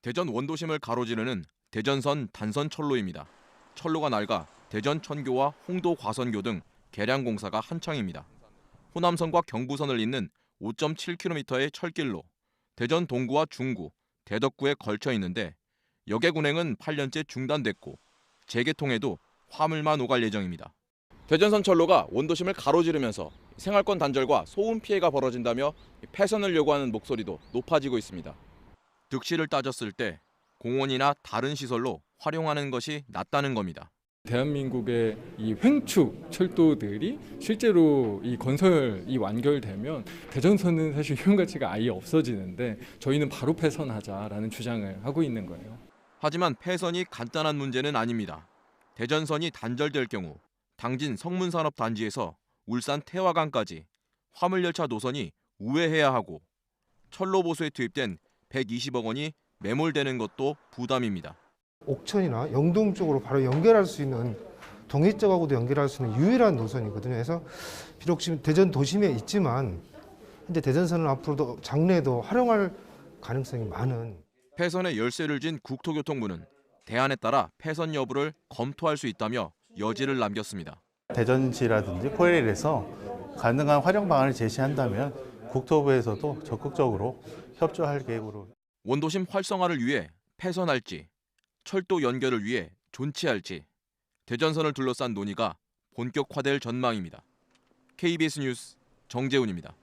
대전 원도심을 가로지르는 대전선 단선 철로입니다. 철로가 낡아 대전 천교와 홍도 과선교 등 개량 공사가 한창입니다. 호남선과 경부선을 잇는 5.7km의 철길로 대전 동구와 중구, 대덕구에 걸쳐 있는데 역의 운행은 8년째 중단됐고 재개통에도 화물만 오갈 예정입니다. 대전선 철로가 원도심을 가로지르면서 생활권 단절과 소음 피해가 벌어진다며 폐선을 요구하는 목소리도 높아지고 있습니다. 득실을 따졌을 때 공원이나 다른 시설로 활용하는 것이 낫다는 겁니다. 대한민국의 이 횡축 철도들이 실제로 이 건설이 완결되면 대전선은 사실 효용 가치가 아예 없어지는데 저희는 바로 폐선하자라는 주장을 하고 있는 거예요. 하지만 폐선이 간단한 문제는 아닙니다. 대전선이 단절될 경우 당진 성문산업단지에서 울산 태화강까지 화물열차 노선이 우회해야 하고 철로 보수에 투입된 120억 원이 매몰되는 것도 부담입니다. 옥천이나 영동 쪽으로 바로 연결할 수 있는 동해 쪽하고도 연결할 수 있는 유일한 노선이거든요. 그래서 비록 지금 대전 도심에 있지만 현재 대전선은 앞으로도 장래에도 활용할 가능성이 많은 폐선에 열쇠를 쥔 국토교통부는 대안에 따라 폐선 여부를 검토할 수 있다며 여지를 남겼습니다. 대전시라든지 코레일에서 가능한 활용 방안을 제시한다면 국토부에서도 적극적으로 협조할 계획으로 원도심 활성화를 위해 폐선할지 철도 연결을 위해 존치할지 대전선을 둘러싼 논의가 본격화될 전망입니다. KBS 뉴스 정재훈입니다.